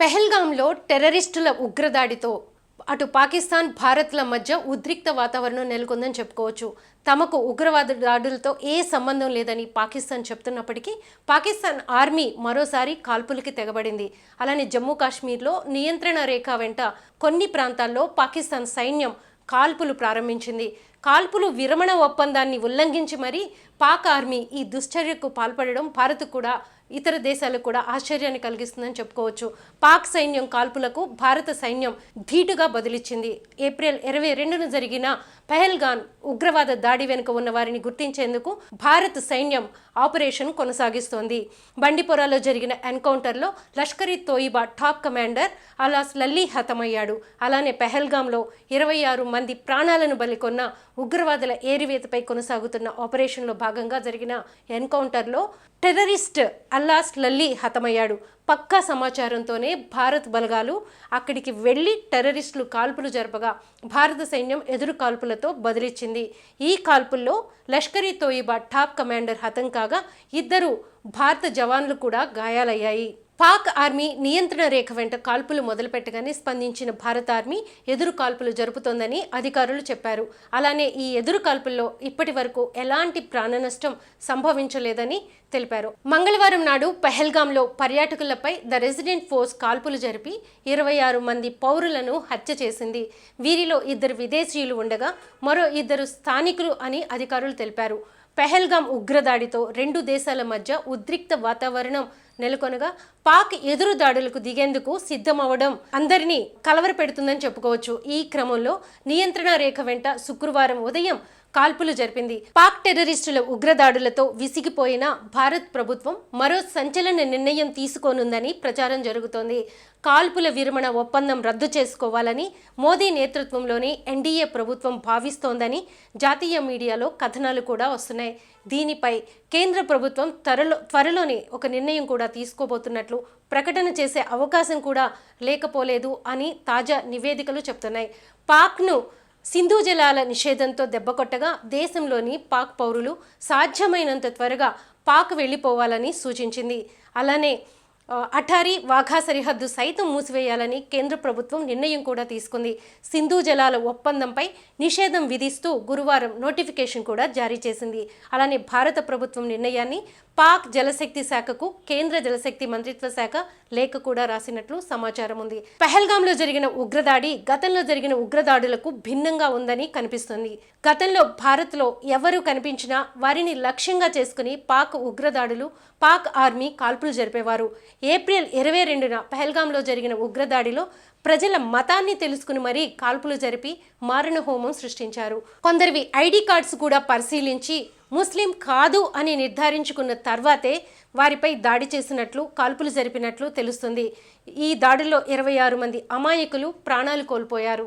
పెహల్గాంలో టెర్రరిస్టుల ఉగ్రదాడితో అటు పాకిస్తాన్ భారత్ల మధ్య ఉద్రిక్త వాతావరణం నెలకొందని చెప్పుకోవచ్చు. తమకు ఉగ్రవాద దాడులతో ఏ సంబంధం లేదని పాకిస్తాన్ చెప్తున్నప్పటికీ పాకిస్తాన్ ఆర్మీ మరోసారి కాల్పులకి తెగబడింది. అలానే జమ్మూ కాశ్మీర్లో నియంత్రణ రేఖ వెంట కొన్ని ప్రాంతాల్లో పాకిస్తాన్ సైన్యం కాల్పులు ప్రారంభించింది. కాల్పులు విరమణ ఒప్పందాన్ని ఉల్లంఘించి మరీ పాక్ ఆర్మీ ఈ దుశ్చర్యకు పాల్పడడం భారత్ కూడా ఇతర దేశాలకు కూడా ఆశ్చర్యాన్ని కలిగిస్తుందని చెప్పుకోవచ్చు. పాక్ సైన్యం కాల్పులకు భారత సైన్యం ధీటుగా బదిలిచ్చింది. ఏప్రిల్ ఇరవై రెండున జరిగిన పెహల్గాన్ ఉగ్రవాద దాడి వెనుక ఉన్న వారిని గుర్తించేందుకు భారత్ సైన్యం ఆపరేషన్ కొనసాగిస్తోంది. బండిపోరాలో జరిగిన ఎన్కౌంటర్లో Lashkar Taiba top commander alias Lalli హతమయ్యాడు. అలానే పెహల్గాంలో ఇరవై ఆరు మంది ప్రాణాలను బలికొన్న ఉగ్రవాదుల ఏరివేతపై కొనసాగుతున్న ఆపరేషన్లో భాగంగా జరిగిన ఎన్కౌంటర్లో టెర్రరిస్ట్ అల్లాస్ లల్లీ హతమయ్యాడు. పక్కా సమాచారంతోనే భారత్ బలగాలు అక్కడికి వెళ్ళి టెర్రరిస్టులు కాల్పులు జరపగా భారత సైన్యం ఎదురు కాల్పులతో బదిలిచ్చింది. ఈ కాల్పుల్లో లష్కర్ తోయిబా టాప్ కమాండర్ హతం కాగా ఇద్దరు భారత జవాన్లు కూడా గాయాలయ్యాయి. పాక్ ఆర్మీ నియంత్రణ రేఖ వెంట కాల్పులు మొదలుపెట్టగానే స్పందించిన భారత ఆర్మీ ఎదురు కాల్పులు జరుపుతోందని అధికారులు చెప్పారు. అలానే ఈ ఎదురు కాల్పుల్లో ఇప్పటి వరకు ఎలాంటి ప్రాణ నష్టం సంభవించలేదని తెలిపారు. మంగళవారం నాడు పెహల్గాంలో పర్యాటకులపై ద రెసిడెంట్ ఫోర్స్ కాల్పులు జరిపి ఇరవై ఆరు మంది పౌరులను హత్య చేసింది. వీరిలో ఇద్దరు విదేశీయులు ఉండగా మరో ఇద్దరు స్థానికులు అని అధికారులు తెలిపారు. పెహల్గాం ఉగ్రదాడితో రెండు దేశాల మధ్య ఉద్రిక్త వాతావరణం నెలకొనగా పాక్ ఎదురు దాడులకు దిగేందుకు సిద్ధమవడం అందరినీ కలవరపెడుతుందని చెప్పుకోవచ్చు. ఈ క్రమంలో నియంత్రణ రేఖ వెంట శుక్రవారం ఉదయం కాల్పులు జరిపింది. పాక్ టెర్రరిస్టుల ఉగ్రదాడులతో విసిగిపోయిన భారత్ ప్రభుత్వం మరో సంచలన నిర్ణయం తీసుకోనుందని ప్రచారం జరుగుతోంది. కాల్పుల విరమణ ఒప్పందం రద్దు చేసుకోవాలని మోదీ నేతృత్వంలోని ఎన్డీఏ ప్రభుత్వం భావిస్తోందని జాతీయ మీడియాలో కథనాలు కూడా వస్తున్నాయి. దీనిపై కేంద్ర ప్రభుత్వం త్వరలో త్వరలోనే ఒక నిర్ణయం కూడా తీసుకోబోతున్నట్లు ప్రకటన చేసే అవకాశం కూడా లేకపోలేదు అని తాజా నివేదికలు చెప్తున్నాయి. పాక్ను సింధు జలాల నిషేధంతో దెబ్బకొట్టగా దేశంలోని పాక్ పౌరులు సాధ్యమైనంత త్వరగా పాక్ వెళ్ళిపోవాలని సూచించింది. అలానే ఆ, అటారీ వాఘా సరిహద్దు సైతం మూసివేయాలని కేంద్ర ప్రభుత్వం నిర్ణయం కూడా తీసుకుంది. సింధు జలాల ఒప్పందంపై నిషేధం విధిస్తూ గురువారం నోటిఫికేషన్ కూడా జారీ చేసింది. అలానే భారత ప్రభుత్వం నిర్ణయాన్ని పాక్ జలశక్తి శాఖకు కేంద్ర జలశక్తి మంత్రిత్వ శాఖ లేఖ కూడా రాసినట్లు సమాచారం ఉంది. పెహల్గాంలో జరిగిన ఉగ్రదాడి గతంలో జరిగిన ఉగ్రదాడులకు భిన్నంగా ఉందని కనిపిస్తుంది. గతంలో భారత్లో ఎవరు కనిపించినా వారిని లక్ష్యంగా చేసుకుని పాక్ ఉగ్రదాడులు పాక్ ఆర్మీ కాల్పులు జరిపేవారు. ఏప్రిల్ ఇరవై రెండున పహల్గాంలో జరిగిన ఉగ్రదాడిలో ప్రజల మతాన్ని తెలుసుకుని మరీ కాల్పులు జరిపి మారణ హోమం సృష్టించారు. కొందరివి ఐడి కార్డ్స్ కూడా పరిశీలించి ముస్లిం కాదు అని నిర్ధారించుకున్న తర్వాతే వారిపై దాడి చేసినట్లు కాల్పులు జరిపినట్లు తెలుస్తుంది. ఈ దాడిలో ఇరవై ఆరు మంది అమాయకులు ప్రాణాలు కోల్పోయారు.